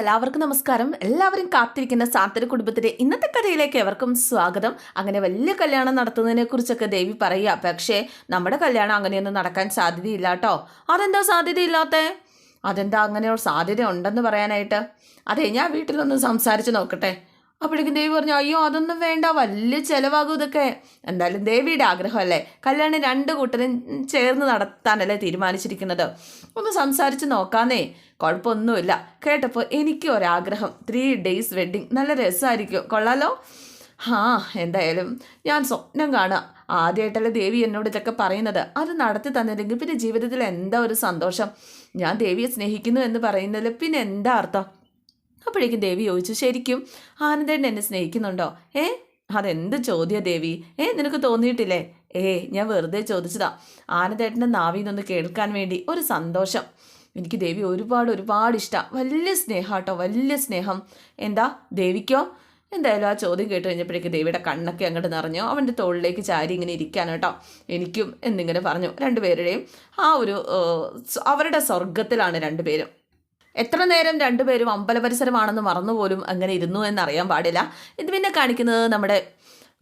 എല്ലാവർക്കും നമസ്കാരം. എല്ലാവരും കാത്തിരിക്കുന്ന സാന്തര കുടുംബത്തിന്റെ ഇന്നത്തെ കഥയിലേക്ക് എവർക്കും സ്വാഗതം. അങ്ങനെ വലിയ കല്യാണം നടത്തുന്നതിനെ കുറിച്ചൊക്കെ ദേവി പറയുക. പക്ഷേ നമ്മുടെ കല്യാണം അങ്ങനെയൊന്നും നടക്കാൻ സാധ്യതയില്ല കേട്ടോ. അതെന്താ സാധ്യതയില്ലാത്ത? അതെന്താ അങ്ങനെ സാധ്യത ഉണ്ടെന്ന് പറയാനായിട്ട്? അതെ ഞാൻ വീട്ടിലൊന്ന് സംസാരിച്ച് നോക്കട്ടെ. അപ്പോഴേക്കും ദേവി പറഞ്ഞു അയ്യോ അതൊന്നും വേണ്ട വലിയ ചിലവാകും ഇതൊക്കെ. എന്തായാലും ദേവിയുടെ ആഗ്രഹമല്ലേ? കല്യാണം രണ്ട് കൂട്ടരും ചേർന്ന് നടത്താനല്ലേ തീരുമാനിച്ചിരിക്കുന്നത്? ഒന്ന് സംസാരിച്ച് നോക്കാന്നേ. കുഴപ്പമൊന്നുമില്ല. കേട്ടപ്പോൾ എനിക്ക് ഒരാഗ്രഹം. ത്രീ ഡേയ്സ് വെഡ്ഡിങ് നല്ല രസമായിരിക്കും. കൊള്ളാലോ? ആ എന്തായാലും ഞാൻ സ്വപ്നം കാണുക ആദ്യമായിട്ടല്ലേ ദേവി എന്നോട് ഇതൊക്കെ പറയുന്നത്. അത് നടത്തി തന്നില്ലെങ്കിൽ പിന്നെ ജീവിതത്തിൽ എന്താ ഒരു സന്തോഷം? ഞാൻ ദേവിയെ സ്നേഹിക്കുന്നു എന്ന് പറയുന്നതിൽ പിന്നെ എന്താ അർത്ഥം? അപ്പോഴേക്കും ദേവി ചോദിച്ചു ശരിക്കും ആനന്ദേട്ടൻ എന്നെ സ്നേഹിക്കുന്നുണ്ടോ? ഏ? അതെന്ത് ചോദ്യ ദേവി? ഏ നിനക്ക് തോന്നിയിട്ടില്ലേ? ഏ ഞാൻ വെറുതെ ചോദിച്ചതാ. ആനന്ദേട്ടന്റെ നാവിൽ നിന്നൊന്ന് കേൾക്കാൻ വേണ്ടി ഒരു സന്തോഷം. എനിക്ക് ദേവി ഒരുപാട് ഒരുപാട് ഇഷ്ടം. വലിയ സ്നേഹാട്ടോ വലിയ സ്നേഹം. എന്താ ദേവിക്കോ? എന്തായാലും ആ ചോദ്യം കേട്ട് കഴിഞ്ഞപ്പോഴേക്ക് ദേവിയുടെ കണ്ണൊക്കെ അങ്ങോട്ട് നിറഞ്ഞു. അവന്റെ തോളിലേക്ക് ചാരി ഇങ്ങനെ ഇരിക്കാൻ കേട്ടോ. എനിക്കും എന്നിങ്ങനെ പറഞ്ഞു. രണ്ടുപേരുടെയും ആ ഒരു അവരുടെ സ്വർഗത്തിലാണ് രണ്ടുപേരും. എത്ര നേരം രണ്ടുപേരും അമ്പല പരിസരമാണെന്ന് മറന്നുപോലും അങ്ങനെ ഇരുന്നു എന്നറിയാൻ പാടില്ല. ഇത് പിന്നെ കാണിക്കുന്നത് നമ്മുടെ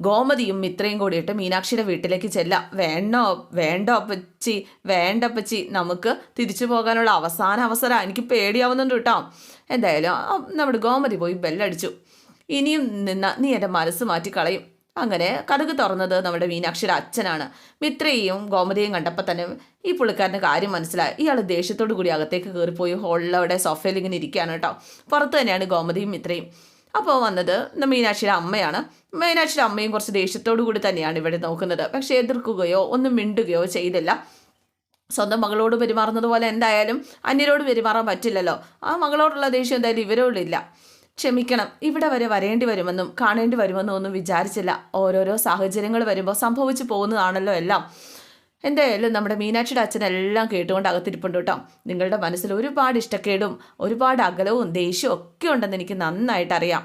ഗോമതിയും ഇത്രയും കൂടിയിട്ട് മീനാക്ഷിയുടെ വീട്ടിലേക്ക് ചെല്ലാം. വേണോ വേണ്ട അപ്പച്ചി വേണ്ട അപ്പച്ചി. നമുക്ക് തിരിച്ചു പോകാനുള്ള അവസാന അവസരം. എനിക്ക് പേടിയാവുന്നുണ്ട് കേട്ടോ. എന്തായാലും നമ്മുടെ ഗോമതി പോയി ബെല്ലടിച്ചു. ഇനിയും നിന്ന നീ എന്റെ മനസ്സ് മാറ്റി കളയും അങ്ങനെ കഥക് തുറന്നത് നമ്മുടെ മീനാക്ഷിയുടെ അച്ഛനാണ്. മിത്രയെയും ഗോമതിയെയും കണ്ടപ്പോൾ തന്നെ ഈ പുള്ളിക്കാരന്റെ കാര്യം മനസ്സിലായി. ഇയാൾ ദേഷ്യത്തോടു കൂടി അകത്തേക്ക് കയറിപ്പോയി ഹോളിൽ അവിടെ സോഫയിൽ ഇങ്ങനെ ഇരിക്കുകയാണ് കേട്ടോ. പുറത്ത് തന്നെയാണ് ഗോമതിയും മിത്രയും. അപ്പോൾ വന്നത് മീനാക്ഷിയുടെ അമ്മയാണ്. മീനാക്ഷിയുടെ അമ്മയും കുറച്ച് ദേഷ്യത്തോടു കൂടി തന്നെയാണ് ഇവിടെ നോക്കുന്നത്. പക്ഷേ എതിർക്കുകയോ ഒന്നും മിണ്ടുകയോ ചെയ്തില്ല. സ്വന്തം മകളോട് പെരുമാറുന്നത് പോലെ എന്തായാലും അന്യരോട് പെരുമാറാൻ പറ്റില്ലല്ലോ. ആ മകളോടുള്ള ദേഷ്യം എന്തായാലും ഇവരോടില്ല. ക്ഷമിക്കണം. ഇവിടെ വരെ വരേണ്ടി വരുമെന്നും കാണേണ്ടി വരുമെന്നും ഒന്നും വിചാരിച്ചില്ല. ഓരോരോ സാഹചര്യങ്ങൾ വരുമ്പോൾ സംഭവിച്ചു പോകുന്നതാണല്ലോ എല്ലാം. എന്തായാലും നമ്മുടെ മീനാക്ഷിയുടെ അച്ഛനെല്ലാം കേട്ടുകൊണ്ട് അകത്തിരിപ്പുണ്ട് കേട്ടോ. നിങ്ങളുടെ മനസ്സിൽ ഒരുപാട് ഇഷ്ടക്കേടും ഒരുപാട് അകലവും ദേഷ്യവും ഒക്കെ ഉണ്ടെന്ന് എനിക്ക് നന്നായിട്ട് അറിയാം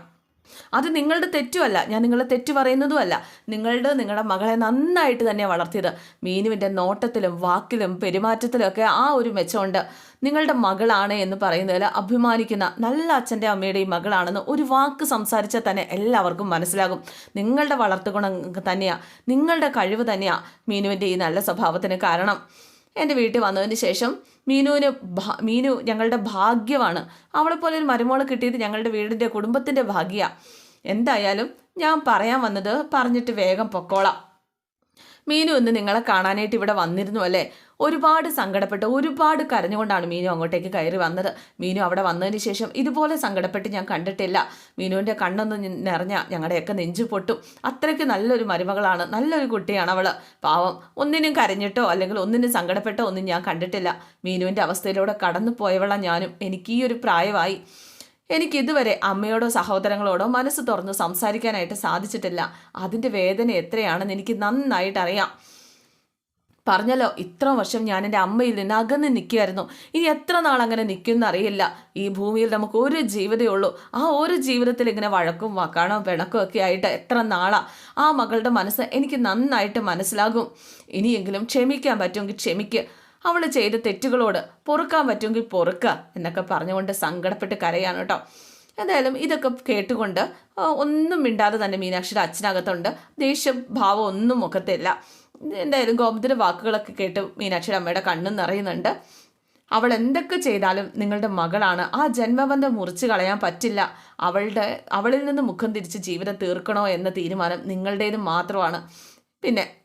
അത് നിങ്ങളുടെ തെറ്റുമല്ല. ഞാൻ നിങ്ങളെ തെറ്റു പറയുന്നതുമല്ല. നിങ്ങളുടെ നിങ്ങളുടെ മകളെ നന്നായിട്ട് തന്നെ വളർത്തിയത്. മീനുവിന്റെ നോട്ടത്തിലും വാക്കിലും പെരുമാറ്റത്തിലും ഒക്കെ ആ ഒരു മെച്ചമുണ്ട്. നിങ്ങളുടെ മകളാണ് എന്ന് പറയുന്നതിൽ അഭിമാനിക്കുന്ന നല്ല അച്ഛന്റെ അമ്മയുടെയും മകളാണെന്ന് ഒരു വാക്ക് സംസാരിച്ചാൽ തന്നെ എല്ലാവർക്കും മനസ്സിലാകും. നിങ്ങളുടെ വളർത്തുഗുണം തന്നെയാണ് നിങ്ങളുടെ കഴിവ് തന്നെയാണ് മീനുവിന്റെ ഈ നല്ല സ്വഭാവത്തിന് കാരണം. എന്റെ വീട്ടിൽ വന്നതിന് ശേഷം മീനുവിന് മീനു ഞങ്ങളുടെ ഭാഗ്യമാണ്. അവളെപ്പോലെ ഒരു മരുമോൾ കിട്ടിയത് ഞങ്ങളുടെ വീടിന്റെ കുടുംബത്തിന്റെ ഭാഗ്യമാണ് എന്തായാലും ഞാൻ പറയാൻ വന്നത് പറഞ്ഞിട്ട് വേഗം പൊക്കോളാം. മീനു ഇന്ന് നിങ്ങളെ കാണാനായിട്ട് ഇവിടെ വന്നിരുന്നു അല്ലേ? ഒരുപാട് സങ്കടപ്പെട്ട് ഒരുപാട് കരഞ്ഞുകൊണ്ടാണ് മീനു അങ്ങോട്ടേക്ക് കയറി വന്നത്. മീനു അവിടെ വന്നതിന് ശേഷം ഇതുപോലെ സങ്കടപ്പെട്ട് ഞാൻ കണ്ടിട്ടില്ല. മീനുവിന്റെ കണ്ണൊന്ന് നിറഞ്ഞ ഞങ്ങളുടെയൊക്കെ നെഞ്ചു പൊട്ടും. അത്രയ്ക്ക് നല്ലൊരു മരുമകളാണ്. നല്ലൊരു കുട്ടിയാണ് അവൾ പാവം. ഒന്നിനും കരഞ്ഞിട്ടോ അല്ലെങ്കിൽ ഒന്നിനും സങ്കടപ്പെട്ടോ ഒന്നും ഞാൻ കണ്ടിട്ടില്ല. മീനുവിന്റെ അവസ്ഥയിലൂടെ കടന്നു പോയവളാണ് ഞാനും. എനിക്ക് ഈ ഒരു പ്രായമായി. എനിക്ക് ഇതുവരെ അമ്മയോടോ സഹോദരങ്ങളോടോ മനസ്സ് തുറന്ന് സംസാരിക്കാനായിട്ട് സാധിച്ചിട്ടില്ല. അതിന്റെ വേദന എത്രയാണെന്ന് എനിക്ക് നന്നായിട്ട് അറിയാം പറഞ്ഞല്ലോ ഇത്ര വർഷം ഞാൻ എന്റെ അമ്മയിൽ നിന്ന് അകന്ന് നിൽക്കുമായിരുന്നു ഇനി എത്ര നാൾ അങ്ങനെ നിൽക്കുമെന്ന് അറിയില്ല. ഈ ഭൂമിയിൽ നമുക്ക് ഒരു ജീവിതമേ ഉള്ളൂ. ആ ഒരു ജീവിതത്തിൽ ഇങ്ങനെ വഴക്കും വക്കാണോ പിണക്കോ ഒക്കെ ആയിട്ട് എത്ര നാളാ? ആ മകളുടെ മനസ്സ് എനിക്ക് നന്നായിട്ട് മനസ്സിലാകും. ഇനിയെങ്കിലും ക്ഷമിക്കാൻ പറ്റുമെങ്കിൽ ക്ഷമിക്ക്. അവൾ ചെയ്ത തെറ്റുകളോട് പൊറുക്കാൻ പറ്റുമെങ്കിൽ പൊറുക്കുക എന്നൊക്കെ പറഞ്ഞുകൊണ്ട് സങ്കടപ്പെട്ട് കരയാണ് കേട്ടോ. എന്തായാലും ഇതൊക്കെ കേട്ടുകൊണ്ട് ഒന്നും മിണ്ടാതെ തന്നെ മീനാക്ഷിയുടെ അച്ഛനകത്തുണ്ട്. ദേഷ്യഭാവം ഒന്നും മുഖത്തില്ല. എന്തായാലും ഗോമതിയുടെ വാക്കുകളൊക്കെ കേട്ട് മീനാക്ഷിയുടെ അമ്മയുടെ കണ്ണും നിറയുന്നുണ്ട്. അവൾ എന്തൊക്കെ ചെയ്താലും നിങ്ങളുടെ മകളാണ്. ആ ജന്മബന്ധം മുറിച്ച് കളയാൻ പറ്റില്ല. അവളുടെ അവളിൽ നിന്ന് മുഖം തിരിച്ച് ജീവിതം തീർക്കണോ എന്ന തീരുമാനം നിങ്ങളുടേത് മാത്രമാണ്. പിന്നെ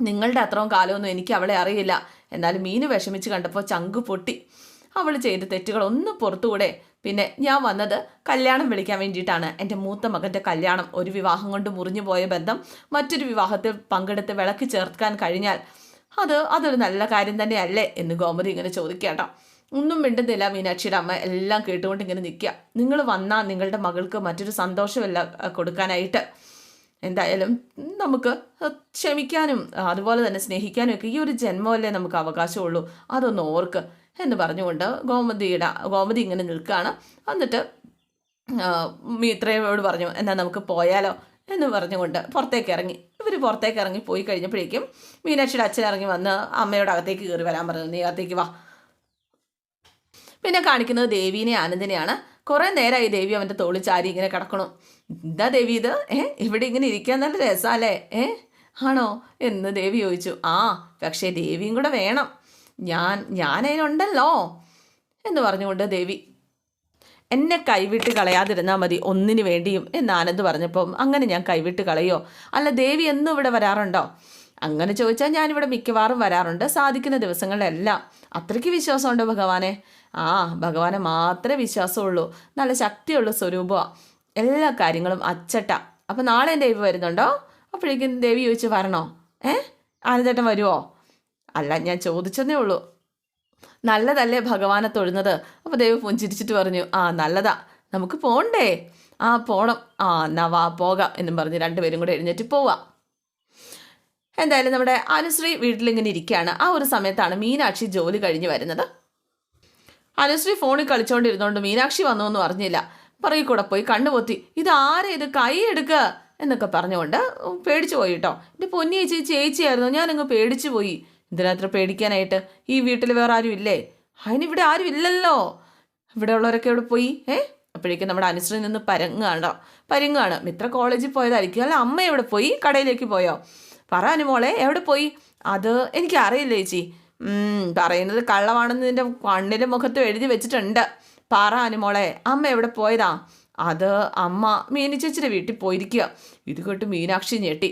നിങ്ങളുടെ അത്രയും കാലമൊന്നും എനിക്ക് അവളെ അറിയില്ല. എന്നാലും മീന് വിഷമിച്ച് കണ്ടപ്പോൾ ചങ്കു പൊട്ടി. അവൾ ചെയ്ത തെറ്റുകൾ ഒന്ന് പുറത്തുകൂടെ. പിന്നെ ഞാൻ വന്നത് കല്യാണം വിളിക്കാൻ വേണ്ടിയിട്ടാണ്. എന്റെ മൂത്ത മകന്റെ കല്യാണം ഒരു വിവാഹം കൊണ്ട് മുറിഞ്ഞു പോയ ബന്ധം മറ്റൊരു വിവാഹത്തിൽ പങ്കെടുത്ത് വിളക്ക് ചേർക്കാൻ കഴിഞ്ഞാൽ അത് അതൊരു നല്ല കാര്യം തന്നെയല്ലേ എന്ന് ഗോമതി ഇങ്ങനെ ചോദിക്കാട്ടോ. ഒന്നും മിണ്ടുന്നില്ല മീനാക്ഷിയുടെ അമ്മ. എല്ലാം കേട്ടുകൊണ്ട് ഇങ്ങനെ നിൽക്കുക. നിങ്ങൾ വന്നാൽ നിങ്ങളുടെ മകൾക്ക് മറ്റൊരു സന്തോഷമല്ല കൊടുക്കാനായിട്ട്. എന്തായാലും നമുക്ക് ക്ഷമിക്കാനും അതുപോലെ തന്നെ സ്നേഹിക്കാനും ഒക്കെ ഈ ഒരു ജന്മമല്ലേ നമുക്ക് അവകാശമുള്ളൂ. അതൊന്ന് ഓർക്ക്. എന്ന് പറഞ്ഞുകൊണ്ട് ഗോമതിയുടെ ഗോമതി ഇങ്ങനെ നിൽക്കുകയാണ്. എന്നിട്ട് മീത്രയോട് പറഞ്ഞു എന്നാൽ നമുക്ക് പോയാലോ? എന്ന് പറഞ്ഞുകൊണ്ട് പുറത്തേക്ക് ഇറങ്ങി. ഇവർ പുറത്തേക്ക് ഇറങ്ങി പോയി കഴിഞ്ഞപ്പോഴേക്കും മീനാക്ഷിയുടെ അച്ഛൻ ഇറങ്ങി വന്ന് അമ്മയോട് അകത്തേക്ക് കയറി വരാൻ പറഞ്ഞു നീ അകത്തേക്ക് വാ. പിന്നെ കാണിക്കുന്നത് ദേവീനെ ആനന്ദിനെയാണ്. കുറേ നേരമായി ദേവി അവന്റെ തോളി ചാരി ഇങ്ങനെ കിടക്കണം. എന്താ ദേവി ഇത്? ഏ ഇവിടെ ഇങ്ങനെ ഇരിക്കാൻ നല്ല രസമല്ലേ? ഏ ആണോ? എന്ന് ദേവി ചോദിച്ചു. ആ പക്ഷേ ദേവിയും കൂടെ വേണം. ഞാൻ അതിനുണ്ടല്ലോ എന്ന് പറഞ്ഞുകൊണ്ട് ദേവി എന്നെ കൈവിട്ട് കളയാതിരുന്നാൽ മതി ഒന്നിനു വേണ്ടിയും എന്ന് ആനന്ദ് പറഞ്ഞപ്പം അങ്ങനെ ഞാൻ കൈവിട്ട് കളയോ? അല്ല ദേവി എന്നും ഇവിടെ വരാറുണ്ടോ? അങ്ങനെ ചോദിച്ചാൽ ഞാനിവിടെ മിക്കവാറും വരാറുണ്ട് സാധിക്കുന്ന ദിവസങ്ങളിലെല്ലാം. അത്രയ്ക്ക് വിശ്വാസമുണ്ട് ഭഗവാനെ? ആ ഭഗവാനെ മാത്രമേ വിശ്വാസമുള്ളൂ. നല്ല ശക്തിയുള്ള സ്വരൂപമാണ് എല്ലാ കാര്യങ്ങളും അച്ചട്ട. അപ്പം നാളെ ദേവി വരുന്നുണ്ടോ? അപ്പോഴേക്കും ദേവി ചോദിച്ച് വരണോ? ഏ? ആനന്ദേട്ടൻ വരുമോ അല്ല ഞാൻ ചോദിച്ചതേ ഉള്ളൂ. നല്ലതല്ലേ ഭഗവാനെ തൊഴുന്നത്? അപ്പോൾ ദേവി പുഞ്ചിരിച്ചിട്ട് പറഞ്ഞു ആ നല്ലതാ. നമുക്ക് പോണ്ടേ. ആ പോണം. ആ എന്നാ വാ പോകാം എന്നും പറഞ്ഞ് രണ്ടുപേരും കൂടെ എഴുന്നേറ്റ് പോവാം. എന്തായാലും നമ്മുടെ അനുശ്രീ വീട്ടിലിങ്ങനെ ഇരിക്കുകയാണ് ആ ഒരു സമയത്താണ് മീനാക്ഷി ജോലി കഴിഞ്ഞ് വരുന്നത്. അനുശ്രീ ഫോണിൽ കളിച്ചുകൊണ്ടിരുന്നോണ്ട് മീനാക്ഷി വന്നു എന്ന് പറഞ്ഞില്ല. പറയി കൂടെ പോയി കണ്ണുപൊത്തി ഇത് ആരെ? ഇത് കൈ എടുക്കുക എന്നൊക്കെ പറഞ്ഞുകൊണ്ട് പേടിച്ചു പോയി കേട്ടോ. എന്റെ പൊന്നിയേച്ചി ചേച്ചിയായിരുന്നു. ഞാനങ്ങ് പേടിച്ചു പോയി. ഇതിനത്ര പേടിക്കാനായിട്ട് ഈ വീട്ടിൽ വേറെ ആരും ഇല്ലേ? അതിനിവിടെ ആരും ഇല്ലല്ലോ. ഇവിടെ ഉള്ളവരൊക്കെ ഇവിടെ പോയി? ഏ? അപ്പോഴേക്കും നമ്മുടെ അനുശ്രീ നിന്ന് പരങ്ങാണോ പരങ്ങാണ്. മിത്ര കോളേജിൽ പോയതായിരിക്കും. അല്ല അമ്മ എവിടെ പോയി? കടയിലേക്ക് പോയോ? പറ അനുമോളെ എവിടെ പോയി? അത് എനിക്ക് അറിയില്ല ചേച്ചി പറയുന്നത് കള്ളമാണെന്ന് നിന്റെ കണ്ണിലും മുഖത്തും എഴുതി വെച്ചിട്ടുണ്ട്. പറ അനുമോളെ അമ്മ എവിടെ പോയതാ? അത് അമ്മ മീനി ചേച്ചിയുടെ വീട്ടിൽ പോയിരിക്കുക. ഇത് കേട്ട് മീനാക്ഷി ഞെട്ടി.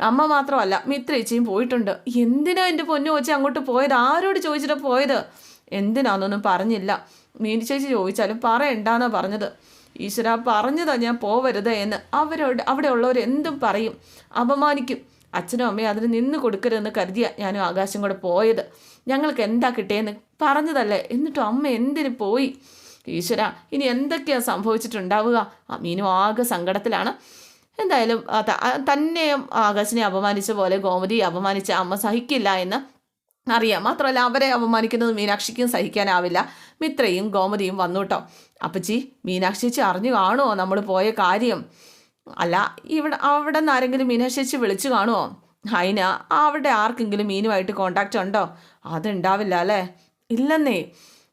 അമ്മ മാത്രമല്ല മിത്ര ചേച്ചിയും പോയിട്ടുണ്ട്. എന്തിനാ എന്റെ പൊന്നു വെച്ച് അങ്ങോട്ട് പോയത്? ആരോട് ചോദിച്ചിട്ട് പോയത്? എന്തിനാന്നൊന്നും പറഞ്ഞില്ല. മീനി ചേച്ചി ചോദിച്ചാലും പറയണ്ടാന്നാ പറഞ്ഞത്. ഈശ്വര പറഞ്ഞതാ ഞാൻ പോവരുത് എന്ന്. അവരോട് അവിടെ ഉള്ളവർ എന്തും പറയും. അപമാനിക്കും. അച്ഛനും അമ്മയും അതിന് നിന്ന് കൊടുക്കരുതെന്ന് കരുതിയ ഞാനും ആകാശം കൂടെ പോയത്. ഞങ്ങൾക്ക് എന്താ കിട്ടിയെന്ന് പറഞ്ഞതല്ലേ. എന്നിട്ടും അമ്മ എന്തിനു പോയി? ഈശ്വര ഇനി എന്തൊക്കെയാണ് സംഭവിച്ചിട്ടുണ്ടാവുക? മീനും ആകെ സങ്കടത്തിലാണ്. എന്തായാലും തന്നെ ആകാശിനെ അപമാനിച്ച പോലെ ഗോമതി അപമാനിച്ച അമ്മ സഹിക്കില്ല എന്ന് അറിയാം. മാത്രമല്ല അവരെ അപമാനിക്കുന്നത് മീനാക്ഷിക്കും സഹിക്കാനാവില്ല. മിത്രയും ഗോമതിയും വന്നുട്ടോ അപ്പച്ചി മീനാക്ഷിച്ച് അറിഞ്ഞു കാണുമോ നമ്മൾ പോയ കാര്യം? അല്ല ഇവിടെ അവിടെ നിന്ന് ആരെങ്കിലും മീനാക്ഷിച്ച് വിളിച്ചു കാണുമോ അതിന് അവിടെ ആർക്കെങ്കിലും മീനുമായിട്ട് കോണ്ടാക്റ്റ് ഉണ്ടോ? അതുണ്ടാവില്ല അല്ലേ? ഇല്ലെന്നേ.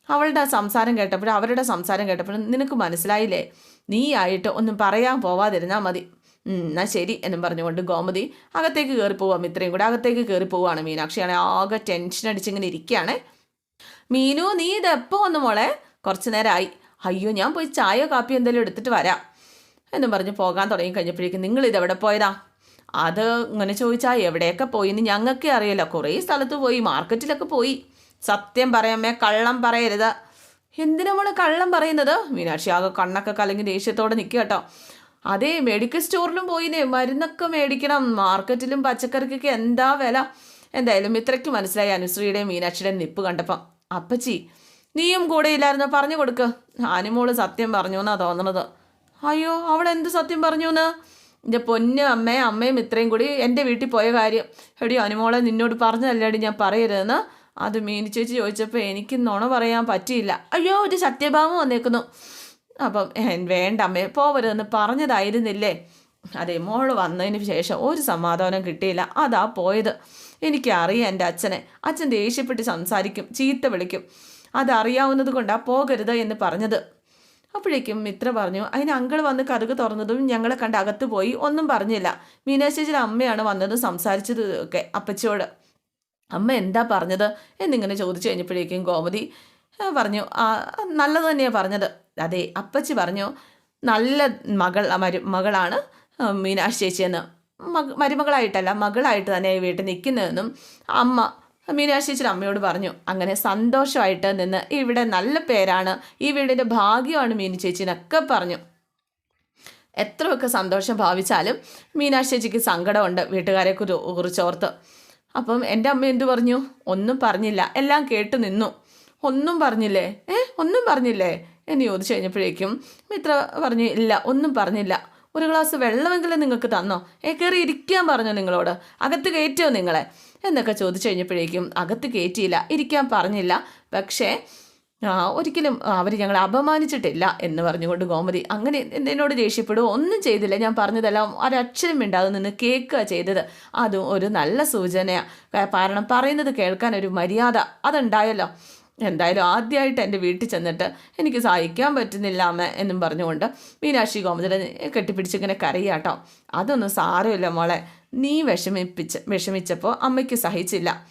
അവളുടെ സംസാരം കേട്ടപ്പോഴും അവരുടെ സംസാരം കേട്ടപ്പോഴും നിനക്ക് മനസ്സിലായില്ലേ? നീ ആയിട്ട് ഒന്നും പറയാൻ പോവാതിരുന്നാൽ മതി. ഉം, എന്നാ ശരി എന്നും പറഞ്ഞുകൊണ്ട് ഗോമതി അകത്തേക്ക് കയറി പോവാം ഇത്രയും കൂടെ അകത്തേക്ക് കയറി പോവുകയാണ് മീനാക്ഷിയാണെ. ആകെ ടെൻഷൻ അടിച്ചിങ്ങനെ ഇരിക്കുകയാണ് മീനു നീ ഇത് എപ്പോൾ വന്നു മോളെ? കുറച്ച് നേരമായി അയ്യോ ഞാൻ പോയി ചായയോ കാപ്പിയോ എന്തെങ്കിലും എടുത്തിട്ട് വരാം. എന്നും പറഞ്ഞ് പോകാൻ തുടങ്ങി കഴിഞ്ഞപ്പോഴേക്കും നിങ്ങൾ ഇതെവിടെ പോയതാ? അത് ഇങ്ങനെ ചോദിച്ചാൽ എവിടെയൊക്കെ പോയി എന്ന് ഞങ്ങൾക്കേ അറിയില്ല. കുറേ സ്ഥലത്ത് പോയി മാർക്കറ്റിലൊക്കെ പോയി. സത്യം പറയാമേ കള്ളം പറയരുത്. എന്തിനാ മോൾ കള്ളം പറയുന്നത്? മീനാക്ഷി ആകെ കണ്ണൊക്കെ കലങ്ങി ദേഷ്യത്തോടെ നിൽക്കുക കേട്ടോ. അതേ മെഡിക്കൽ സ്റ്റോറിലും പോയിനെ മരുന്നൊക്കെ മേടിക്കണം. മാർക്കറ്റിലും പച്ചക്കറിക്കൊക്കെ എന്താ വില? എന്തായാലും ഇത്രയ്ക്ക് മനസ്സിലായി അനുശ്രീയുടെയും മീനാക്ഷിയുടെയും നിപ്പ് കണ്ടപ്പം. അപ്പച്ചി നീയും കൂടെ ഇല്ലായിരുന്നോ? പറഞ്ഞു കൊടുക്ക്. ആനിമോൾ സത്യം പറഞ്ഞു എന്നാ തോന്നണത്. അയ്യോ അവൾ എന്ത് സത്യം പറഞ്ഞു എന്ന്? എന്റെ പൊന്ന് അമ്മയും അമ്മയും ഇത്രയും കൂടി എന്റെ വീട്ടിൽ പോയ കാര്യം. എടി അനുമോളെ നിന്നോട് പറഞ്ഞതല്ലേടി ഞാൻ പറയരുതെന്ന്? അത് മീനി ചേച്ചി ചോദിച്ചപ്പോൾ എനിക്ക് നുണ പറയാൻ പറ്റിയില്ല. അയ്യോ ഒരു സത്യഭാമം വന്നേക്കുന്നു. അപ്പം "ഏ, വേണ്ട അമ്മേ പോവരുതെന്ന് പറഞ്ഞതായിരുന്നില്ലേ? അതെ മോൾ വന്നതിന് ശേഷം ഒരു സമാധാനം കിട്ടിയില്ല. അതാ പോയത്. എനിക്കറിയാം എന്റെ അച്ഛനെ. അച്ഛൻ ദേഷ്യപ്പെട്ട് സംസാരിക്കും ചീത്ത വിളിക്കും. അതറിയാവുന്നത് കൊണ്ടാ പോകരുത് എന്ന് പറഞ്ഞത്. അപ്പോഴേക്കും മിത്ര പറഞ്ഞു അതിന് അങ്കിൾ വന്ന് കറുക് തുറന്നതും ഞങ്ങളെ കണ്ട് അകത്ത് പോയി ഒന്നും പറഞ്ഞില്ല. മീനാശേച്ചിയുടെ അമ്മയാണ് വന്നത് സംസാരിച്ചത് ഒക്കെ അപ്പച്ചിയോട്. അമ്മ എന്താ പറഞ്ഞത്? എന്നിങ്ങനെ ചോദിച്ചു കഴിഞ്ഞപ്പോഴേക്കും ഗോമതി പറഞ്ഞു നല്ലത് തന്നെയാണ് പറഞ്ഞത്. അതെ അപ്പച്ചി പറഞ്ഞു നല്ല മകൾ മരു മകളാണ് മീനാക്ഷി ചേച്ചിയെന്ന് മക മരുമകളായിട്ടല്ല മകളായിട്ട് തന്നെ വീട്ടിൽ നിൽക്കുന്നതെന്നും അമ്മ മീനാക്ഷി ചേച്ചിയുടെ അമ്മയോട് പറഞ്ഞു. അങ്ങനെ സന്തോഷമായിട്ട് നിന്ന് ഇവിടെ നല്ല പേരാണ് ഈ വീടിന്റെ ഭാഗ്യമാണ് മീനു ചേച്ചിനൊക്കെ പറഞ്ഞു. എത്രയൊക്കെ സന്തോഷം ഭാവിച്ചാലും മീനാക്ഷി ചേച്ചിക്ക് സങ്കടമുണ്ട് വീട്ടുകാരെ കുറി- കുറിച്ചോർത്ത്. അപ്പം എന്റെ അമ്മ എന്തു പറഞ്ഞു? ഒന്നും പറഞ്ഞില്ല. എല്ലാം കേട്ടു നിന്നു. ഒന്നും പറഞ്ഞില്ലേ? ഏ ഒന്നും പറഞ്ഞില്ലേ? എന്ന് ചോദിച്ചു കഴിഞ്ഞപ്പോഴേക്കും മിത്ര പറഞ്ഞു ഇല്ല ഒന്നും പറഞ്ഞില്ല. ഒരു ഗ്ലാസ് വെള്ളമെങ്കിലും നിങ്ങൾക്ക് തന്നോ? ഏ കയറി ഇരിക്കാൻ പറഞ്ഞു നിങ്ങളോട്? അകത്ത് കയറ്റിയോ നിങ്ങളെ? എന്നൊക്കെ ചോദിച്ചു കഴിഞ്ഞപ്പോഴേക്കും അകത്ത് കയറ്റിയില്ല ഇരിക്കാൻ പറഞ്ഞില്ല. പക്ഷേ ഒരിക്കലും അവർ ഞങ്ങളെ അപമാനിച്ചിട്ടില്ല എന്ന് പറഞ്ഞുകൊണ്ട് ഗോമതി അങ്ങനെ എന്നോട് ദേഷ്യപ്പെടുവോ? ഒന്നും ചെയ്തില്ല. ഞാൻ പറഞ്ഞതെല്ലാം ഒരക്ഷരം മിണ്ടാതെ നിന്ന് കേൾക്കുക ചെയ്തത്. അതും ഒരു നല്ല സൂചനയാണ് കാരണം പറയുന്നത് കേൾക്കാൻ ഒരു മര്യാദ. അതുണ്ടായല്ലോ. എന്തായാലും ആദ്യമായിട്ട് എന്റെ വീട്ടിൽ ചെന്നിട്ട് എനിക്ക് സഹായിക്കാൻ പറ്റുന്നില്ല അമ്മ എന്നും പറഞ്ഞുകൊണ്ട് മീനാക്ഷി ഗോമതിനെ കെട്ടിപ്പിടിച്ചിങ്ങനെ കരയാട്ടോ. അതൊന്നും സാരമില്ല മോളെ. നീ വിഷമിപ്പിച്ച് വിഷമിച്ചപ്പോൾ അമ്മയ്ക്ക് സഹിച്ചില്ല.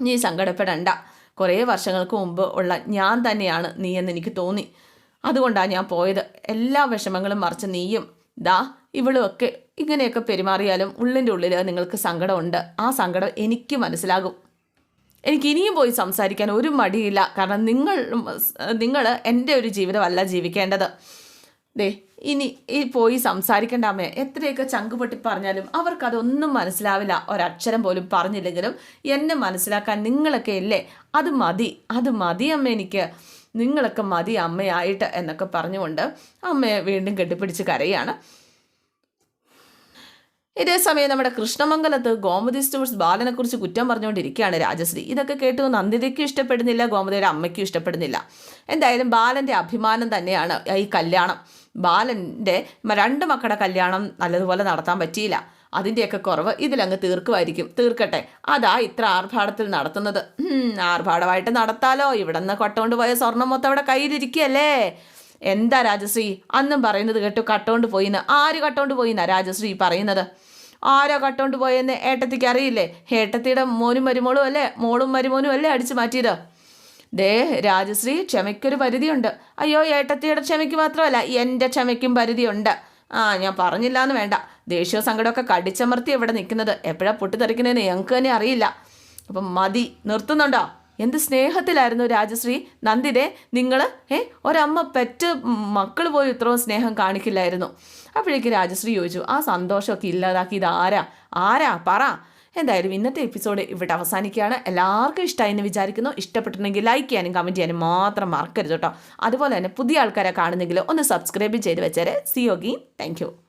നീ സങ്കടപ്പെടണ്ട. കുറേ വർഷങ്ങൾക്ക് മുമ്പ് ഉള്ള ഞാൻ തന്നെയാണ് നീ എന്ന് എനിക്ക് തോന്നി. അതുകൊണ്ടാണ് ഞാൻ പോയത്. എല്ലാ വിഷമങ്ങളും മറിച്ച് നീയും. ദാ ഇവളും ഒക്കെ ഇങ്ങനെയൊക്കെ പെരുമാറിയാലും ഉള്ളിന്റെ ഉള്ളിൽ നിങ്ങൾക്ക് സങ്കടമുണ്ട്. ആ സങ്കടം എനിക്ക് മനസ്സിലാകും. എനിക്ക് ഇനിയും പോയി സംസാരിക്കാൻ ഒരു മടിയില്ല. കാരണം നിങ്ങൾ നിങ്ങൾ എന്റെ ഒരു ജീവിതമല്ല ജീവിക്കേണ്ടത്. ദേ ഇനി ഈ പോയി സംസാരിക്കേണ്ട അമ്മയെ എത്രയൊക്കെ ചങ്ക് പൊട്ടി പറഞ്ഞാലും അവർക്കതൊന്നും മനസ്സിലാവില്ല. ഒരക്ഷരം പോലും പറഞ്ഞില്ലെങ്കിലും എന്നെ മനസ്സിലാക്കാൻ നിങ്ങളൊക്കെ ഇല്ലേ? അത് മതി അത് മതി അമ്മ എനിക്ക്. നിങ്ങളൊക്കെ മതി അമ്മയായിട്ട് എന്നൊക്കെ പറഞ്ഞുകൊണ്ട് അമ്മയെ വീണ്ടും കെട്ടിപ്പിടിച്ച് കരയാണ്. ഇതേ സമയം നമ്മുടെ കൃഷ്ണമംഗലത്ത് ഗോമതി സ്റ്റോഴ്സ് ബാലനെക്കുറിച്ച് കുറ്റം പറഞ്ഞുകൊണ്ടിരിക്കുകയാണ് രാജശ്രീ. ഇതൊക്കെ കേട്ടു നന്ദിതയ്ക്കും ഇഷ്ടപ്പെടുന്നില്ല ഗോമതിയുടെ അമ്മയ്ക്കും ഇഷ്ടപ്പെടുന്നില്ല. എന്തായാലും ബാലന്റെ അഭിമാനം തന്നെയാണ് ഈ കല്യാണം. ബാലന്റെ രണ്ട് മക്കളുടെ കല്യാണം നല്ലതുപോലെ നടത്താൻ പറ്റിയില്ല. അതിന്റെയൊക്കെ കുറവ് ഇതിലങ്ങ് തീർക്കുമായിരിക്കും. തീർക്കട്ടെ. അതാ ഇത്ര ആർഭാടത്തിൽ നടത്തുന്നത്. ആർഭാടമായിട്ട് നടത്താലോ? ഇവിടെ നിന്ന് കൊട്ടുകൊണ്ട് പോയ സ്വർണം മൊത്തം അവിടെ കയ്യിലിരിക്കുകയല്ലേ? എന്താ രാജശ്രീ? അന്നും പറയുന്നത് കേട്ടു കട്ടോണ്ട് പോയിന്ന്. ആര് കട്ടോണ്ട് പോയിന്നാ രാജശ്രീ പറയുന്നത്? ആരോ കട്ടോണ്ട് പോയെന്ന് ഏട്ടത്തിക്ക് അറിയില്ലേ? ഏട്ടത്തിയുടെ മോനും മരുമോളും അല്ലേ? മോളും മരുമോനും അല്ലേ അടിച്ചു മാറ്റിയത്? ദേ രാജശ്രീ ക്ഷമയ്ക്കൊരു പരിധിയുണ്ട്. അയ്യോ ഏട്ടത്തിയുടെ ക്ഷമയ്ക്ക് മാത്രമല്ല എന്റെ ക്ഷമയ്ക്കും പരിധിയുണ്ട്. ആ ഞാൻ പറഞ്ഞില്ല എന്ന് വേണ്ട. ദേഷ്യ സങ്കടമൊക്കെ കടിച്ചമർത്തി ഇവിടെ നിൽക്കുന്നത്? എപ്പോഴാണ് പൊട്ടിത്തെറിക്കുന്നതെന്ന് ഞങ്ങൾക്ക് തന്നെ അറിയില്ല. അപ്പം മതി. നിർത്തുന്നുണ്ടോ? എന്ത് സ്നേഹത്തിലായിരുന്നു രാജശ്രീ? നന്ദിതേ നിങ്ങൾ ഏ ഒരമ്മ പെറ്റ് മക്കൾ പോയി ഇത്രയും സ്നേഹം കാണിക്കില്ലായിരുന്നു. അപ്പോഴേക്ക് രാജശ്രീ ചോദിച്ചു ആ സന്തോഷമൊക്കെ ഇല്ലാതാക്കി ഇത് ആരാ? ആരാ പറ. എന്തായാലും ഇന്നത്തെ എപ്പിസോഡ് ഇവിടെ അവസാനിക്കുകയാണ്. എല്ലാവർക്കും ഇഷ്ടമായി എന്ന് വിചാരിക്കുന്നു. ഇഷ്ടപ്പെട്ടിട്ടുണ്ടെങ്കിൽ ലൈക്ക് ചെയ്യാനും കമന്റ് ചെയ്യാനും മാത്രം മറക്കരുത് കേട്ടോ. അതുപോലെ തന്നെ പുതിയ ആൾക്കാരെ കാണുന്നെങ്കിൽ ഒന്ന് സബ്സ്ക്രൈബ് ചെയ്ത് വെച്ചേരെ. സിയോഗി താങ്ക്